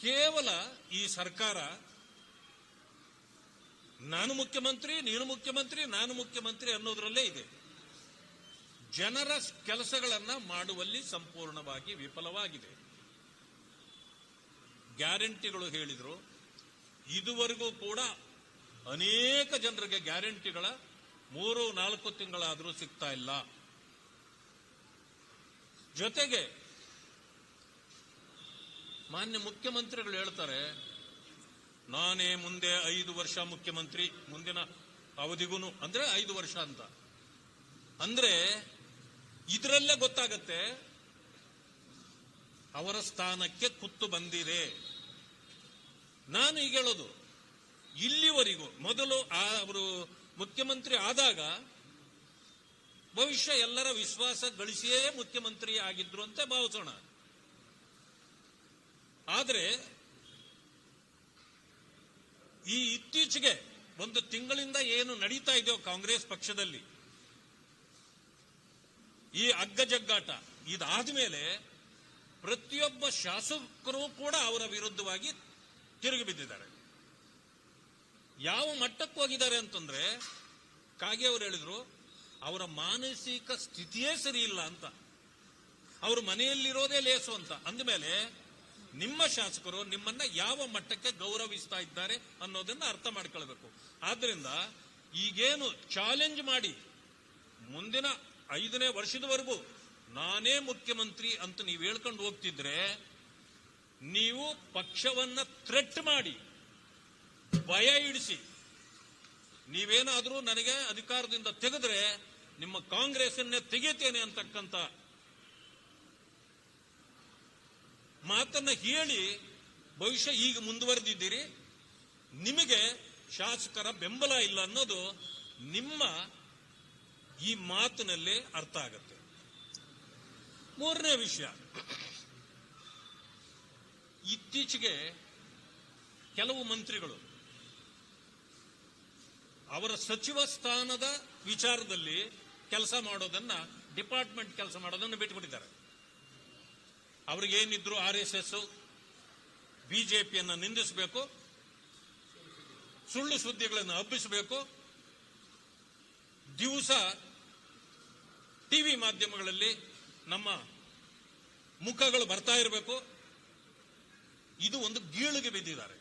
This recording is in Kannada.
ಕೇವಲ ಈ ಸರ್ಕಾರ, ನಾನು ಮುಖ್ಯಮಂತ್ರಿ, ನೀನು ಮುಖ್ಯಮಂತ್ರಿ, ನಾನು ಮುಖ್ಯಮಂತ್ರಿ ಅನ್ನೋದರಲ್ಲೇ ಇದೆ. ಜನರ ಕೆಲಸಗಳನ್ನು ಮಾಡುವಲ್ಲಿ ಸಂಪೂರ್ಣವಾಗಿ ವಿಫಲವಾಗಿದೆ. ಗ್ಯಾರಂಟಿಗಳು ಹೇಳಿದರು. ಇದುವರೆಗೂ ಕೂಡ ಅನೇಕ ಜನರಿಗೆ ಗ್ಯಾರಂಟಿಗಳ ಮೂರು ನಾಲ್ಕು ತಿಂಗಳಾದರೂ ಸಿಗ್ತಾ ಇಲ್ಲ. ಜೊತೆಗೆ ಮಾನ್ಯ ಮುಖ್ಯಮಂತ್ರಿಗಳು ಹೇಳ್ತಾರೆ, ನಾನೇ ಮುಂದೆ ಐದು ವರ್ಷ ಮುಖ್ಯಮಂತ್ರಿ, ಮುಂದಿನ ಅವಧಿಗೂ ಅಂದ್ರೆ ಐದು ವರ್ಷ ಅಂತ. ಅಂದ್ರೆ ಇದರಲ್ಲೇ ಗೊತ್ತಾಗತ್ತೆ, ಅವರ ಸ್ಥಾನಕ್ಕೆ ಕುತ್ತು ಬಂದಿದೆ. ನಾನು ಈಗ ಹೇಳೋದು, ಇಲ್ಲಿವರೆಗೂ, ಮೊದಲು ಅವರು ಮುಖ್ಯಮಂತ್ರಿ ಆದಾಗ, ಭವಿಷ್ಯ ಎಲ್ಲರ ವಿಶ್ವಾಸ ಗಳಿಸಿಯೇ ಮುಖ್ಯಮಂತ್ರಿ ಆಗಿದ್ರು ಅಂತ ಭಾವಿಸೋಣ. ಆದರೆ ಈ ಇತ್ತೀಚೆಗೆ ಒಂದು ತಿಂಗಳಿಂದ ಏನು ನಡೀತಾ ಇದೆಯೋ ಕಾಂಗ್ರೆಸ್ ಪಕ್ಷದಲ್ಲಿ, ಈ ಅಗ್ಗಜಗ್ಗಾಟ ಇದಾದ ಮೇಲೆ ಪ್ರತಿಯೊಬ್ಬ ಶಾಸಕರು ಕೂಡ ಅವರ ವಿರುದ್ಧವಾಗಿ ತಿರುಗಿ ಬಿದ್ದಿದ್ದಾರೆ. ಯಾವ ಮಟ್ಟಕ್ಕೆ ಹೋಗಿದ್ದಾರೆ ಅಂತಂದ್ರೆ, ಕಾಗೆ ಅವರು ಹೇಳಿದ್ರು, ಅವರ ಮಾನಸಿಕ ಸ್ಥಿತಿಯೇ ಸರಿ ಇಲ್ಲ ಅಂತ. ಅವರು ಮನೆಯಲ್ಲಿರೋದೇ ಲೇಸು ಅಂತ. ಅಂದಮೇಲೆ ನಿಮ್ಮ ಶಾಸಕರು ನಿಮ್ಮನ್ನ ಯಾವ ಮಟ್ಟಕ್ಕೆ ಗೌರವಿಸ್ತಾ ಇದ್ದಾರೆ ಅನ್ನೋದನ್ನ ಅರ್ಥ ಮಾಡ್ಕೊಳ್ಬೇಕು. ಆದ್ರಿಂದ ಈಗೇನು ಚಾಲೆಂಜ್ ಮಾಡಿ, ಮುಂದಿನ ಐದನೇ ವರ್ಷದವರೆಗೂ ನಾನೇ ಮುಖ್ಯಮಂತ್ರಿ ಅಂತ ನೀವು ಹೇಳ್ಕೊಂಡು ಹೋಗ್ತಿದ್ರೆ, ನೀವು ಪಕ್ಷವನ್ನ ಥ್ರೆಟ್ ಮಾಡಿ, ಭಯ ಇಡಿಸಿ. ನೀವೇನಾದರೂ ನನಗೆ ಅಧಿಕಾರದಿಂದ ತೆಗೆದ್ರೆ ನಿಮ್ಮ ಕಾಂಗ್ರೆಸ್ಸನ್ನೇ ತೆಗೆತೇನೆ ಅಂತಕ್ಕಂಥ ಮಾತನ್ನ ಹೇಳಿ ಭವಿಷ್ಯ ಈಗ ಮುಂದುವರೆದಿದ್ದೀರಿ. ನಿಮಗೆ ಶಾಸಕರ ಬೆಂಬಲ ಇಲ್ಲ ಅನ್ನೋದು ನಿಮ್ಮ ಈ ಮಾತಿನಲ್ಲಿ ಅರ್ಥ ಆಗತ್ತೆ. ಮೂರನೇ ವಿಷಯ. ಇತ್ತೀಚೆಗೆ ಕೆಲವು ಮಂತ್ರಿಗಳು ಅವರ ಸಚಿವ ಸ್ಥಾನದ ವಿಚಾರದಲ್ಲಿ ಕೆಲಸ ಮಾಡೋದನ್ನ, ಡಿಪಾರ್ಟ್ಮೆಂಟ್ ಕೆಲಸ ಮಾಡೋದನ್ನ ಬಿಟ್ಟುಬಿಟ್ಟಿದ್ದಾರೆ. ಅವ್ರಿಗೇನಿದ್ರು ಆರ್ ಎಸ್ ಎಸ್, ಬಿಜೆಪಿಯನ್ನು ನಿಂದಿಸಬೇಕು, ಸುಳ್ಳು ಸುದ್ದಿಗಳನ್ನು ಹಬ್ಬಿಸಬೇಕು. ದಿವಸ ಟಿವಿ ಮಾಧ್ಯಮಗಳಲ್ಲಿ ನಮ್ಮ ಮುಖಗಳು ಬರ್ತಾ ಇರಬೇಕು. ಇದು ಒಂದು ಗೀಳಿಗೆ ಬಿದ್ದಿದ್ದಾರೆ.